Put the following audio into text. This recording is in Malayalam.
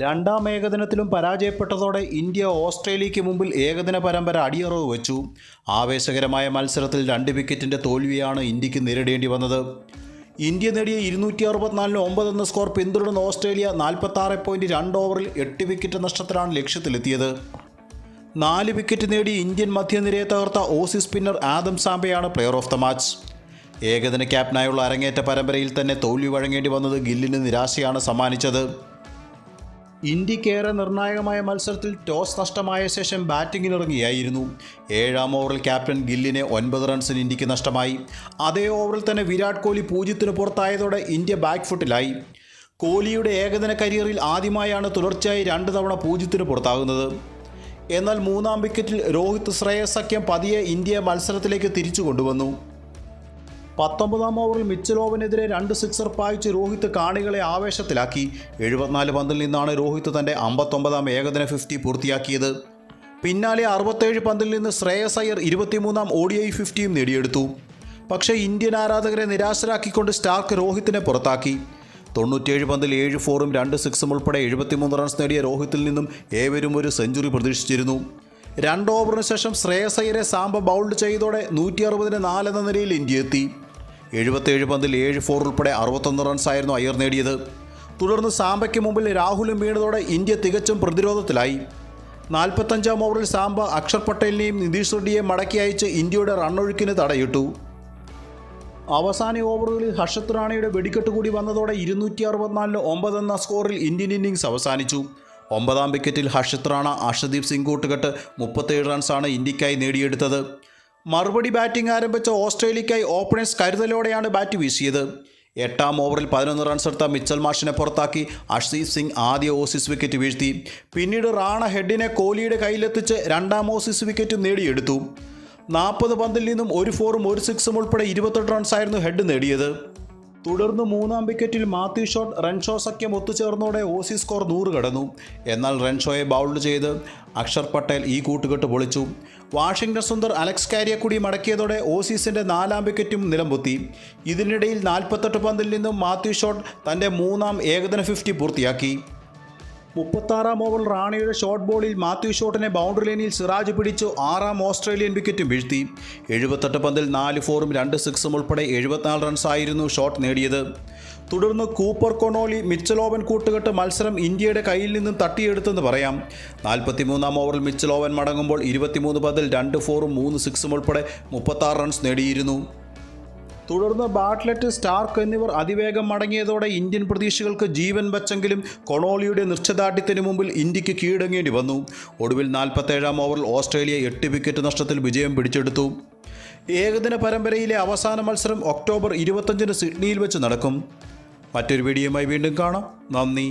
രണ്ടാം ഏകദിനത്തിലും പരാജയപ്പെട്ടതോടെ ഇന്ത്യ ഓസ്ട്രേലിയയ്ക്ക് മുമ്പിൽ ഏകദിന പരമ്പര അടിയറവ് വെച്ചു. ആവേശകരമായ മത്സരത്തിൽ രണ്ട് വിക്കറ്റിന്റെ തോൽവിയാണ് ഇന്ത്യയ്ക്ക് നേരിടേണ്ടി വന്നത്. ഇന്ത്യ നേടിയ ഇരുന്നൂറ്റി അറുപത്തിനാലിന് ഒമ്പത് എന്ന സ്കോർ പിന്തുടർന്ന ഓസ്ട്രേലിയ നാൽപ്പത്താറ് പോയിന്റ് രണ്ട് ഓവറിൽ എട്ട് വിക്കറ്റ് നഷ്ടത്തിലാണ് ലക്ഷ്യത്തിലെത്തിയത്. നാല് വിക്കറ്റ് നേടി ഇന്ത്യൻ മധ്യനിരയെ തകർത്ത ഓസി സ്പിന്നർ ആദം സാംബയാണ് പ്ലെയർ ഓഫ് ദ മാച്ച്. ഏകദിന ക്യാപ്റ്റനായുള്ള അരങ്ങേറ്റ പരമ്പരയിൽ തന്നെ തോൽവി വഴങ്ങേണ്ടി വന്നത് ഗില്ലിന് നിരാശയാണ് സമ്മാനിച്ചത്. ഇന്ത്യക്കേറെ നിർണായകമായ മത്സരത്തിൽ ടോസ് നഷ്ടമായ ശേഷം ബാറ്റിങ്ങിനിറങ്ങിയായിരുന്നു ഏഴാം ഓവറിൽ ക്യാപ്റ്റൻ ഗില്ലിനെ ഒൻപത് റൺസിന് ഇന്ത്യയ്ക്ക് നഷ്ടമായി. അതേ ഓവറിൽ തന്നെ വിരാട് കോഹ്ലി പൂജ്യത്തിന് പുറത്തായതോടെ ഇന്ത്യ ബാക്ക് ഫുട്ടിലായി. കോഹ്ലിയുടെ ഏകദിന കരിയറിൽ ആദ്യമായാണ് തുടർച്ചയായി രണ്ട് തവണ പൂജ്യത്തിന് പുറത്താകുന്നത്. എന്നാൽ മൂന്നാം വിക്കറ്റിൽ രോഹിത് ശ്രേയസ് സഖ്യം പതിയെ ഇന്ത്യയെ മത്സരത്തിലേക്ക് തിരിച്ചു കൊണ്ടുവന്നു. പത്തൊമ്പതാം ഓവറിൽ മിച്ചലോവനെതിരെ രണ്ട് സിക്സർ പായിച്ച് രോഹിത് കാണികളെ ആവേശത്തിലാക്കി. എഴുപത്തിനാല് പന്തിൽ നിന്നാണ് രോഹിത് തന്റെ അമ്പത്തൊമ്പതാം ഏകദിന ഫിഫ്റ്റി പൂർത്തിയാക്കിയത്. പിന്നാലെ അറുപത്തേഴ് പന്തിൽ നിന്ന് ശ്രേയസ് അയ്യർ ഇരുപത്തിമൂന്നാം ഒ ഡി ഐ ഫിഫ്റ്റിയും നേടിയെടുത്തു. പക്ഷേ ഇന്ത്യൻ ആരാധകരെ നിരാശരാക്കിക്കൊണ്ട് സ്റ്റാർക്ക് രോഹിത്തിനെ പുറത്താക്കി. തൊണ്ണൂറ്റേഴ് പന്തിൽ ഏഴ് ഫോറും രണ്ട് സിക്സും ഉൾപ്പെടെ എഴുപത്തിമൂന്ന് റൺസ് നേടിയ രോഹിത്തിൽ നിന്നും ഏവരും ഒരു സെഞ്ചുറി പ്രതീക്ഷിച്ചിരുന്നു. രണ്ട് ഓവറിന് ശേഷം ശ്രേയസ് അയ്യരെ സാമ്പ ബൗൾഡ് ചെയ്തോടെ നൂറ്റി അറുപതിന് നാലെന്ന നിലയിൽ ഇന്ത്യ എത്തി. എഴുപത്തേഴ് പന്തിൽ ഏഴ് ഫോർ ഉൾപ്പെടെ അറുപത്തൊന്ന് റൺസായിരുന്നു അയ്യർ നേടിയത്. തുടർന്ന് സാമ്പയ്ക്ക് മുമ്പിൽ രാഹുലും വീണതോടെ ഇന്ത്യ തികച്ചും പ്രതിരോധത്തിലായി. നാൽപ്പത്തഞ്ചാം ഓവറിൽ സാംബ അക്ഷർ പട്ടേലിനെയും നിതീഷ് റെഡ്ഡിയെയും മടക്കി അയച്ച് ഇന്ത്യയുടെ റണ്ണൊഴുക്കിന് തടയിട്ടു. അവസാന ഓവറുകളിൽ ഹർഷത് റാണയുടെ വെടിക്കെട്ട് കൂടി വന്നതോടെ ഇരുന്നൂറ്റി അറുപത്തിനാലിന് ഒമ്പത് എന്ന സ്കോറിൽ ഇന്ത്യൻ ഇന്നിംഗ്സ് അവസാനിച്ചു. ഒമ്പതാം വിക്കറ്റിൽ ഹർഷത് റാണ അർഷദീപ് സിംഗ് കൂട്ടുകെട്ട് മുപ്പത്തേഴ് റൺസാണ് ഇന്ത്യക്കായി നേടിയെടുത്തത്. മറുപടി ബാറ്റിംഗ് ആരംഭിച്ച ഓസ്ട്രേലിയക്കായി ഓപ്പണേഴ്സ് കരുതലോടെയാണ് ബാറ്റ് വീശിയത്. എട്ടാം ഓവറിൽ പതിനൊന്ന് റൺസ് എടുത്ത മിച്ചൽ മാഷിനെ പുറത്താക്കി അഷീഫ് സിംഗ് ആദ്യ ഓസീസ് വിക്കറ്റ് വീഴ്ത്തി. പിന്നീട് റാണ ഹെഡിനെ കോഹ്ലിയുടെ കയ്യിലെത്തിച്ച് രണ്ടാം ഓസീസ് വിക്കറ്റ് നേടിയെടുത്തു. നാൽപ്പത് പന്തിൽ നിന്നും ഒരു ഫോറും ഒരു സിക്സും ഉൾപ്പെടെ ഇരുപത്തെട്ട് റൺസായിരുന്നു ഹെഡ് നേടിയത്. തുടർന്ന് മൂന്നാം വിക്കറ്റിൽ മാത്യു ഷോട്ട് റൺഷോ സഖ്യം ഒത്തുചേർന്നോടെ ഓസി സ്കോർ നൂറ് കടന്നു. എന്നാൽ റൺഷോയെ ബൗൾഡ് ചെയ്ത് അക്ഷർ പട്ടേൽ ഈ കൂട്ടുകെട്ട് പൊളിച്ചു. വാഷിംഗ്ടൺ സുന്ദർ അലക്സ് കാരിയക്കുടി മടക്കിയതോടെ ഓസീസിന്റെ നാലാം വിക്കറ്റും നിലംപൊത്തി. ഇതിനിടയിൽ നാൽപ്പത്തെട്ട് പന്തിൽ നിന്നും മാത്യു ഷോട്ട് തന്റെ മൂന്നാം ഏകദിന ഫിഫ്റ്റി പൂർത്തിയാക്കി. മുപ്പത്താറാം ഓവറിൽ റാണിയുടെ ഷോർട്ട് ബോളിൽ മാത്യു ഷോട്ടിനെ ബൗണ്ടറി ലൈനിൽ സിറാജ് പിടിച്ചു. ആറാം ഓസ്ട്രേലിയൻ വിക്കറ്റും വീഴ്ത്തി. എഴുപത്തെട്ട് പന്തിൽ നാല് ഫോറും രണ്ട് സിക്സും ഉൾപ്പെടെ എഴുപത്തിനാല് റൺസായിരുന്നു ഷോട്ട് നേടിയത്. തുടർന്ന് കൂപ്പർ കൊണോലി മിച്ചലോവൻ കൂട്ടുകെട്ട് മത്സരം ഇന്ത്യയുടെ കയ്യിൽ നിന്നും തട്ടിയെടുത്തെന്ന് പറയാം. നാൽപ്പത്തിമൂന്നാം ഓവറിൽ മിച്ചലോവൻ മടങ്ങുമ്പോൾ ഇരുപത്തിമൂന്ന് പന്തിൽ രണ്ട് ഫോറും മൂന്ന് സിക്സും ഉൾപ്പെടെ മുപ്പത്താറ് റൺസ് നേടിയിരുന്നു. തുടർന്ന് ബാട്ട്ലറ്റ് സ്റ്റാർക്ക് എന്നിവർ അതിവേഗം മടങ്ങിയതോടെ ഇന്ത്യൻ പ്രതീക്ഷകൾക്ക് ജീവൻ വച്ചെങ്കിലും കൊണോളിയുടെ നിശ്ചയദാർഢ്യത്തിന് മുമ്പിൽ ഇന്ത്യയ്ക്ക് കീഴടങ്ങേണ്ടി വന്നു. ഒടുവിൽ നാൽപ്പത്തേഴാം ഓവറിൽ ഓസ്ട്രേലിയ എട്ട് വിക്കറ്റ് നഷ്ടത്തിൽ വിജയം പിടിച്ചെടുത്തു. ഏകദിന പരമ്പരയിലെ അവസാന മത്സരം ഒക്ടോബർ ഇരുപത്തഞ്ചിന് സിഡ്നിയിൽ വെച്ച് നടക്കും. മറ്റൊരു വീഡിയോയുമായി വീണ്ടും കാണാം. നന്ദി.